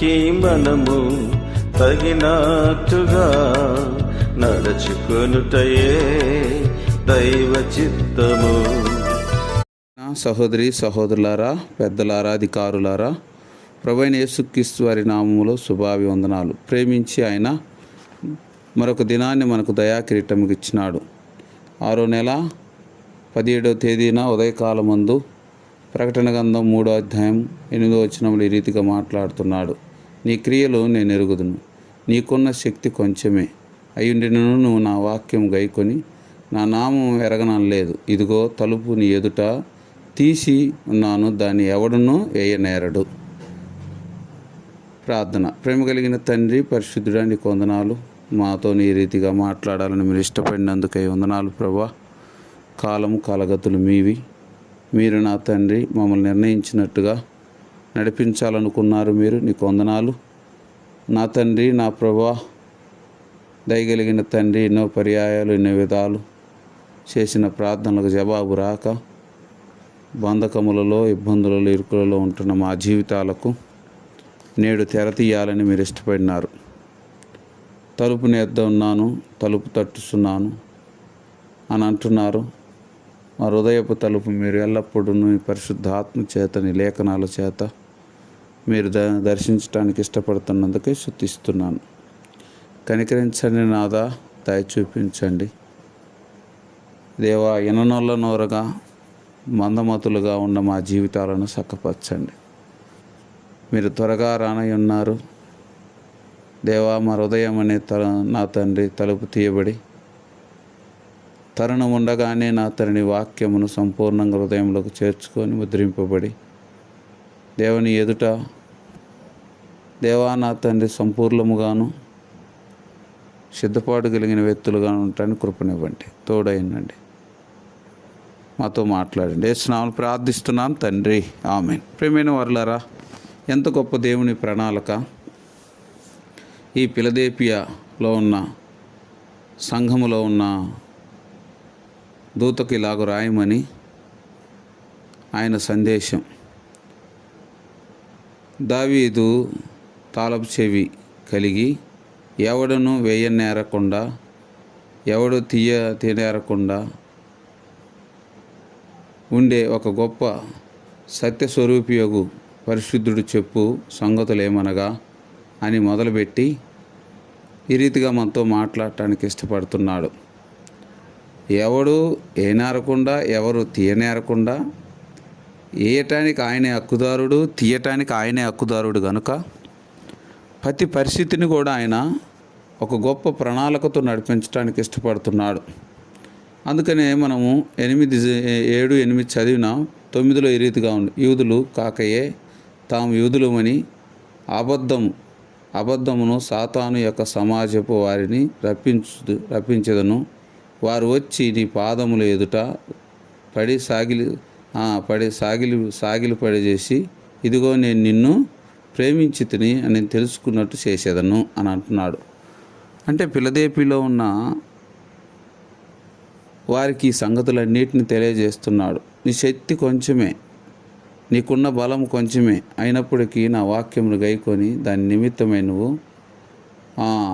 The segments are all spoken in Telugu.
దేవునికి మనము తగినట్టుగా నడుచుకొనుటయే దైవ చిత్తము. సహోదరి సహోదరులారా పెద్దలారా అధికారులారా ప్రభైన యేసుక్రీస్తు వారి నామములో శుభాభివందనాలు. ప్రేమించి ఆయన మరొక దినాన్ని మనకు దయాకిరీటంకి ఇచ్చినాడు. ఆరో నెల పదిహేడవ తేదీన ఉదయకాలమందు ప్రకటన గంధం మూడో అధ్యాయం ఎనిమిదో వచనములు ఈ రీతిగా మాట్లాడుతున్నాడు. నీ క్రియలు నేను ఎరుగుదును. నీకున్న శక్తి కొంచెమే. అయ్యుండినను నువ్వు నా వాక్యం గైకొని నా నామం ఎరగనలేదు ఇదిగో తలుపు నీ ఎదుట తీసి ఉన్నాను. దాన్ని ఎవడునూ వేయనేరడు. ప్రార్థన. ప్రేమ కలిగిన తండ్రి పరిశుద్ధుడా నీకు వందనాలు. మాతో నీ రీతిగా మాట్లాడాలని మీరు ఇష్టపడినందుకై వందనాలు ప్రభా. కాలం కాలగతులు మీవి. మీరు నా తండ్రి మమ్మల్ని నిర్ణయించినట్టుగా నడిపించాలనుకున్నారు మీరు. నీకు వందనాలు. నా తండ్రి నా ప్రభా దయగలిగిన తండ్రి ఎన్నో పర్యాయాలు ఎన్నో విధాలు చేసిన ప్రార్థనలకు జవాబు రాక బంధకములలో ఇబ్బందులలో ఇరుకులలో ఉంటున్న మా జీవితాలకు నేడు తెర తీయాలని మీరు ఇష్టపడినారు. తలుపు నేద్ద ఉన్నాను తలుపు తట్టుస్తున్నాను అని అంటున్నారు. మా హృదయపు తలుపు మీరు ఎల్లప్పుడూ పరిశుద్ధాత్మ చేత నీ లేఖనాల చేత మీరు ద దర్శించడానికి ఇష్టపడుతున్నందుకే శుద్ధిస్తున్నాను కనికరించండి నాదా దయ చూపించండి. దేవా ఇననొల్ల నోరగా మందమతులుగా ఉన్న మా జీవితాలను చక్కపరచండి మీరు త్వరగా రానై ఉన్నారు దేవా మా హృదయం అనే తల నా తండ్రి తలుపు తీయబడి తరుణం ఉండగానే నా తండ్రి వాక్యమును సంపూర్ణంగా హృదయంలోకి చేర్చుకొని ముద్రింపబడి దేవుని ఎదుట దేవా నా తండ్రి సంపూర్ణముగాను సిద్ధపాటు కలిగిన వ్యక్తులుగా ఉండటానికి కృపనివ్వండి తోడైనండి. మాతో మాట్లాడండి. స్నామలు ప్రార్థిస్తున్నాను తండ్రి. ఆమె ప్రేమైన వర్లరా ఎంత గొప్ప దేవుని ప్రణాళిక. ఈ పిలదేపియాలో ఉన్న సంఘములో ఉన్న దూతకు ఇలాగ రాయమని ఆయన సందేశం. దావీదు తాళపు చెవి కలిగి ఎవడను వేయనేరకుండా ఎవడు తీయ తినేరకుండా ఉండే ఒక గొప్ప సత్యస్వరూపియోగు పరిశుద్ధుడు చెప్పు సంగతులేమనగా అని మొదలుపెట్టి ఈ రీతిగా మనతో మాట్లాడటానికి ఇష్టపడుతున్నాడు. ఎవడు ఏనారకుండా ఎవరు తీయనేరకుండా వేయటానికి ఆయనే హక్కుదారుడు తీయటానికి ఆయనే హక్కుదారుడు కనుక ప్రతి పరిస్థితిని కూడా ఆయన ఒక గొప్ప ప్రణాళికతో నడిపించడానికి ఇష్టపడుతున్నాడు. అందుకనే మనము ఎనిమిది ఏడు ఎనిమిది చదివిన తొమ్మిదిలో ఈ రీతిగా ఉంది యూదులు కాకయే తాము యూదులమని అబద్ధం అబద్ధమును సాతాను యొక్క సమాజపు వారిని రప్పించు రప్పించదను. వారు వచ్చి నీ పాదముల ఎదుట పడి సాగిలి పడి సాగిలి సాగిలి పడి చేసి ఇదిగో నేను నిన్ను ప్రేమించి తిని అని తెలుసుకున్నట్టు చేసేదను అని అంటున్నాడు. అంటే పిలదేపిలో ఉన్న వారికి ఈ సంగతులన్నిటిని తెలియజేస్తున్నాడు. నీ శక్తి కొంచెమే నీకున్న బలం కొంచెమే అయినప్పటికీ నా వాక్యమును గైకొని దాని నిమిత్తమై నువ్వు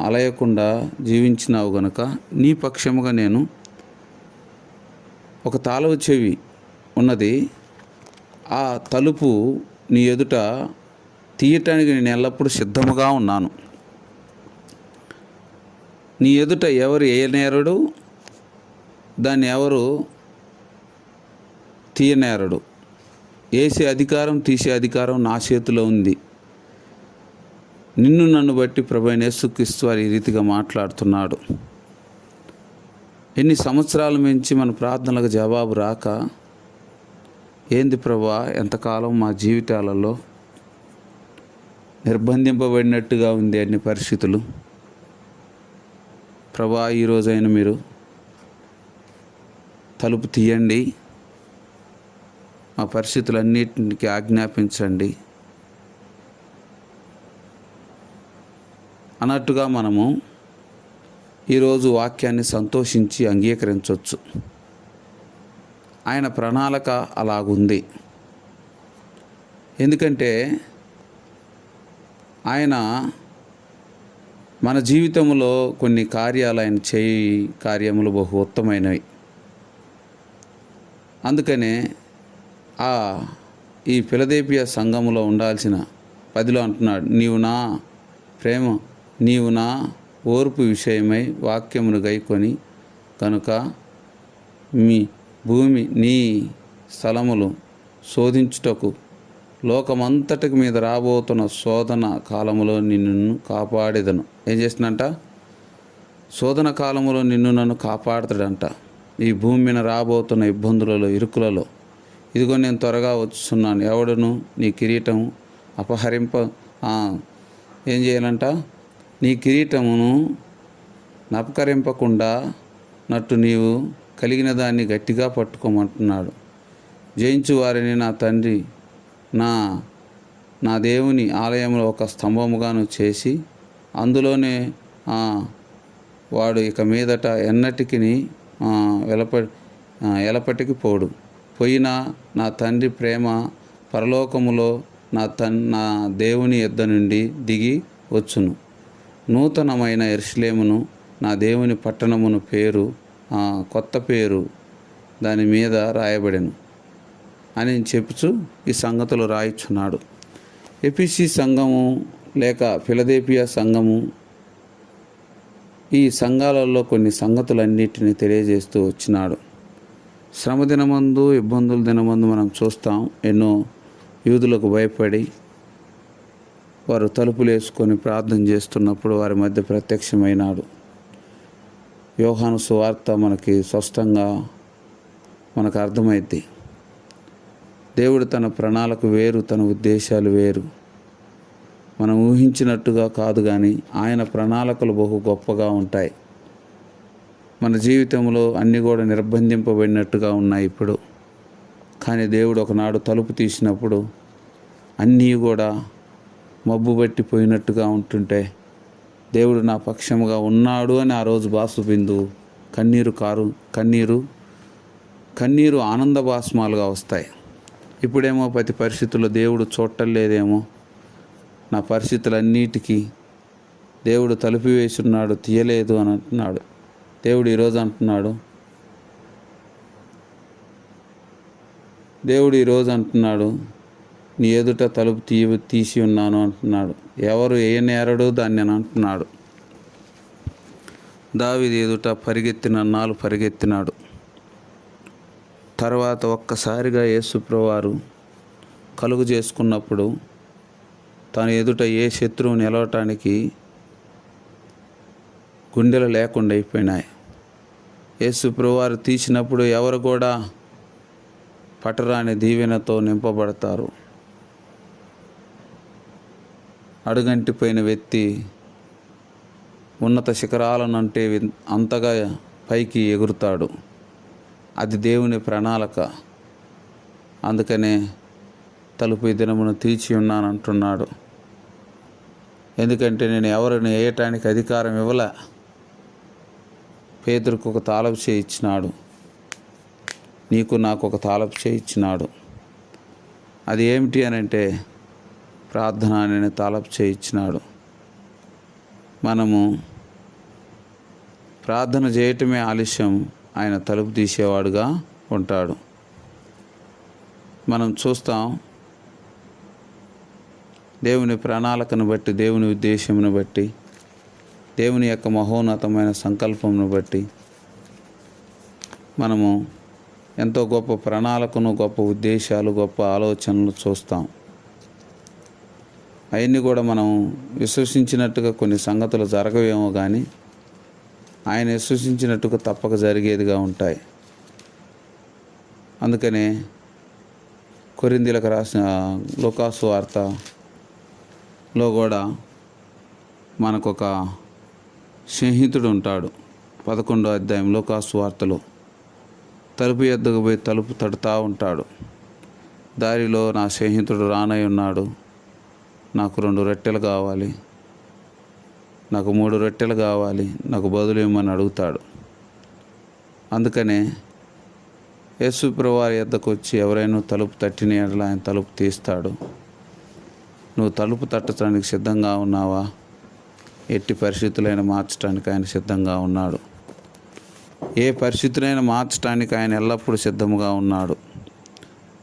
అలయకుండా జీవించినావు గనుక నీ పక్షముగా నేను ఒక తాళవ చెవి ఉన్నది ఆ తలుపు నీ ఎదుట తీయటానికి నేను ఎల్లప్పుడూ సిద్ధముగా ఉన్నాను. నీ ఎదుట ఎవరు ఏయనేరడు దాన్ని ఎవరు తీయనేరడు? వేసే అధికారం తీసే అధికారం నా చేతిలో ఉంది. నిన్ను నన్ను బట్టి ప్రభు నేసుక్రీస్తు వారు ఈ రీతిగా మాట్లాడుతున్నాడు. ఎన్ని సంవత్సరాల మించి మన ప్రార్థనలకు జవాబు రాక ఏంది ప్రభా ఎంతకాలం మా జీవితాలలో నిర్బంధింపబడినట్టుగా ఉంది అన్ని పరిస్థితులు. ప్రభా ఈరోజైనా మీరు తలుపు తీయండి. మా పరిస్థితులన్నిటికి ఆజ్ఞాపించండి. అన్నట్టుగా మనము ఈరోజు వాక్యాన్ని సంతోషించి అంగీకరించవచ్చు. ఆయన ప్రణాళిక అలాగుంది. ఎందుకంటే ఆయన మన జీవితంలో కొన్ని కార్యాలు ఆయన చేయి కార్యములు బహు ఉత్తమైనవి. అందుకనే ఆ ఈ ఫిలదేపియా సంఘములో ఉండాల్సిన పదిలో అంటున్నాడు నీవు నా ప్రేమ నీవు నా ఓర్పు విషయమై వాక్యమును గైకొని కనుక మీ భూమి నీ స్థలములు శోధించుటకు లోకమంతటికి మీద రాబోతున్న శోధన కాలములో నిన్ను కాపాడేదను. ఏం చేసినంట శోధన కాలములో నిన్ను నన్ను కాపాడుతాడంట. ఈ భూమి మీద రాబోతున్న ఇబ్బందులలో ఇరుకులలో. ఇదిగో నేను త్వరగా వచ్చున్నాను. ఎవడును? నీ కిరీటం అపహరింప ఏం చేయాలంట? నీ కిరీటమును నపకరింపకుండా నట్టు నీవు కలిగిన దాన్ని గట్టిగా పట్టుకోమంటున్నాడు. జయించు వారిని నా తండ్రి నా నా దేవుని ఆలయంలో ఒక స్తంభముగాను చేసి అందులోనే వాడు ఇక మీదట ఎన్నటికి వెలప ఎలపటికి పోడు. పోయిన నా తండ్రి ప్రేమ పరలోకములో నా తన్ నా దేవుని యొద్ద నుండి దిగి వచ్చును. నూతనమైన ఎరుసలేమును నా దేవుని పట్టణమును పేరు కొత్త పేరు దాని మీద రాయబడెను అని చెప్పుచు ఈ సంగతులు రాయిచున్నాడు. ఎపిసి సంఘము లేక ఫిలదేపియా సంఘము ఈ సంఘాలలో కొన్ని సంగతులన్నిటిని తెలియజేస్తూ వచ్చినాడు. శ్రమ దినమందు ఇబ్బందుల దినమందు మనం చూస్తాం ఎన్నో యూదులకు భయపడి వారు తలుపులు వేసుకొని ప్రార్థన చేస్తున్నప్పుడు వారి మధ్య ప్రత్యక్షమైనాడు. యోహాను సువార్త మనకి స్పష్టంగా మనకు అర్థమైద్ది. దేవుడు తన ప్రణాళిక వేరు తన ఉద్దేశాలు వేరు. మనం ఊహించినట్టుగా కాదు కానీ ఆయన ప్రణాళికలు బహు గొప్పగా ఉంటాయి. మన జీవితంలో అన్నీ కూడా నిర్బంధింపబడినట్టుగా ఉన్నాయి ఇప్పుడు. కానీ దేవుడు ఒకనాడు తలుపు తీసినప్పుడు అన్నీ కూడా మబ్బు పట్టిపోయినట్టుగా ఉంటుంటే దేవుడు నా పక్షముగా ఉన్నాడు అని ఆ రోజు బాసు బిందు కన్నీరు కారు కన్నీరు కన్నీరు ఆనంద భాస్మాలుగా వస్తాయి. ఇప్పుడేమో ప్రతి పరిస్థితుల్లో దేవుడు చూడలేదేమో నా పరిస్థితులన్నిటికీ దేవుడు తలుపు వేసున్నాడు తీయలేదు అని అంటున్నాడు. దేవుడు ఈరోజు అంటున్నాడు దేవుడు ఈరోజు అంటున్నాడు నీ ఎదుట తలుపు తీ తీసి ఉన్నాను అంటున్నాడు. ఎవరు ఏ నేరడు దాన్ని అని అంటున్నాడు. దావిది ఎదుట పరిగెత్తిన నాలు పరిగెత్తినాడు. తర్వాత ఒక్కసారిగా యేసుప్రవారు కలుగు చేసుకున్నప్పుడు తన ఎదుట ఏ శత్రువు నిలవటానికి గుండెలు లేకుండా అయిపోయినాయి. యేసుప్రవారు తీసినప్పుడు ఎవరు కూడా పటరాని దీవెనతో నింపబడతారు. అడుగంటిపోయిన వ్యక్తి ఉన్నత శిఖరాలను అంటే అంతగా పైకి ఎగురుతాడు. అది దేవుని ప్రణాళిక. అందుకనే తలుపు ఈ దినమును తీర్చి ఉన్నానంటున్నాడు. ఎందుకంటే నేను ఎవరిని వేయటానికి అధికారం ఇవ్వలే పేదరికి ఒక తాళపు చేయించినాడు నీకు నాకు ఒక తాళపు చేయించినాడు అది ఏమిటి అని అంటే ప్రార్థన నేను తాళపు చేయించినాడు. మనము ప్రార్థన చేయటమే ఆలస్యం ఆయన తలుపు తీసేవాడుగా ఉంటాడు. మనం చూస్తాం దేవుని ప్రణాళికను బట్టి దేవుని ఉద్దేశమును బట్టి దేవుని యొక్క మహోన్నతమైన సంకల్పమును బట్టి మనము ఎంతో గొప్ప ప్రణాళికను గొప్ప ఉద్దేశాలు గొప్ప ఆలోచనలు చూస్తాం. అవన్నీ కూడా మనం విశ్వసించినట్టుగా కొన్ని సంగతులు జరగవేమో కానీ ఆయన విశ్వసించినట్టుగా తప్పక జరిగేదిగా ఉంటాయి. అందుకనే కొరిందీలకు రాసిన లోకాసు వార్తలో కూడా మనకొక స్నేహితుడు ఉంటాడు. పదకొండో అధ్యాయం లోకాసు వార్తలో తలుపు ఎద్దకు పోయి తలుపు తడుతూ ఉంటాడు. దారిలో నా స్నేహితుడు రానై ఉన్నాడు. నాకు రెండు రొట్టెలు కావాలి. నాకు మూడు రొట్టెలు కావాలి. నాకు బదులు ఇవ్వమని అడుగుతాడు. అందుకనే యేసుప్రవారి యొద్దకు వచ్చి ఎవరైనా తలుపు తట్టిన ఎడల ఆయన తలుపు తీస్తాడు. నువ్వు తలుపు తట్టడానికి సిద్ధంగా ఉన్నావా? ఎట్టి పరిస్థితులైన మార్చడానికి ఆయన సిద్ధంగా ఉన్నాడు. ఏ పరిస్థితులైనా మార్చడానికి ఆయన ఎల్లప్పుడూ సిద్ధముగా ఉన్నాడు.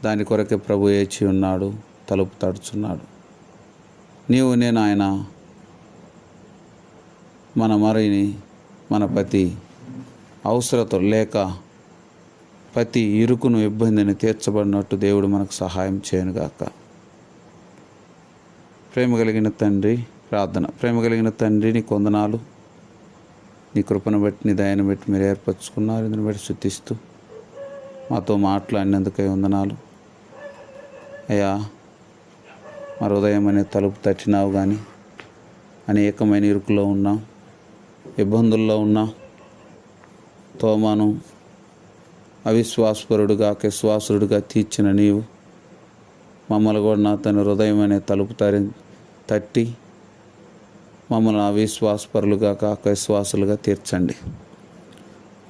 దాని కొరకే ప్రభు ఏచి ఉన్నాడు తలుపు తడుచున్నాడు. నీవు నేను ఆయన మన మరిని మన పతి అవసరత లేక ప్రతి ఇరుకును ఇబ్బందిని తీర్చబడినట్టు దేవుడు మనకు సహాయం చేయనుగాక ప్రేమ కలిగిన తండ్రి ప్రార్థన. ప్రేమ కలిగిన తండ్రి నీ కొందనాలు నీ కృపను బట్టి నీ దయను బట్టి మీరు ఏర్పరచుకున్నారు. ఇందుని బట్టి శుద్ధిస్తూ మాతో మాట్లాడినందుకై వందనాలు. అయ్యా మరి హృదయం అనే తలుపు తట్టినావు కానీ అనేకమైన ఇరుకులో ఉన్నాం ఇబ్బందుల్లో ఉన్నాం తోమాను అవిశ్వాసపరుడుగా విశ్వాసుడుగా తీర్చిన నీవు మమ్మల్ని కూడా నా తన హృదయం అనే తలుపు తరి తట్టి మమ్మల్ని అవిశ్వాసపరులుగా కాక విశ్వాసులుగా తీర్చండి.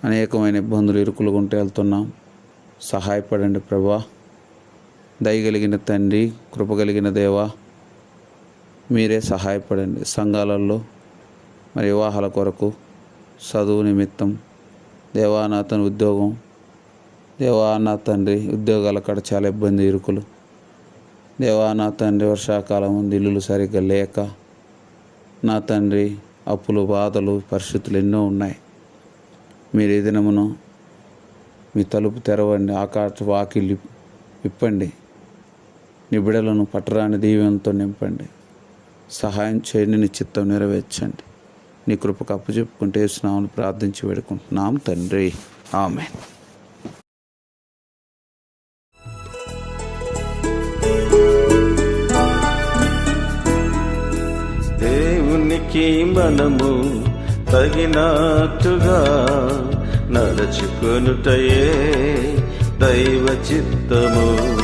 అనేకమైన ఇబ్బందులు ఇరుకులు వెళ్తున్నాం. సహాయపడండి ప్రభా. దయగలిగిన తండ్రి కృపగలిగిన దేవా మీరే సహాయపడండి సంఘాలలో మరి వివాహాల కొరకు చదువు నిమిత్తం. దేవా నా తన ఉద్యోగం. దేవా నా తండ్రి ఉద్యోగాల కాడ చాలా ఇబ్బంది ఇరుకులు. దేవా నా తండ్రి వర్షాకాలం ఉంది ఇల్లులు సరిగ్గా లేక. నా తండ్రి అప్పులు బాధలు పరిస్థితులు ఎన్నో ఉన్నాయి. మీరు ఈ దినమును మీ తలుపు తెరవండి ఆకాశ వాకిలి విప్పండి. నీ బిడలను పట్టరాని దీవెనతో నింపండి. సహాయం చేయండి నీ చిత్తం నెరవేర్చండి. నీ కృపకు కప్పు చెప్పుకుంటే స్నామని ప్రార్థించి వేడుకుంటున్నాం తండ్రి. ఆమె దేవునికి మనము తగినట్టుగా నడుచుకొనుటయే దైవ చిత్తము.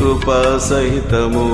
కృపా సహితము.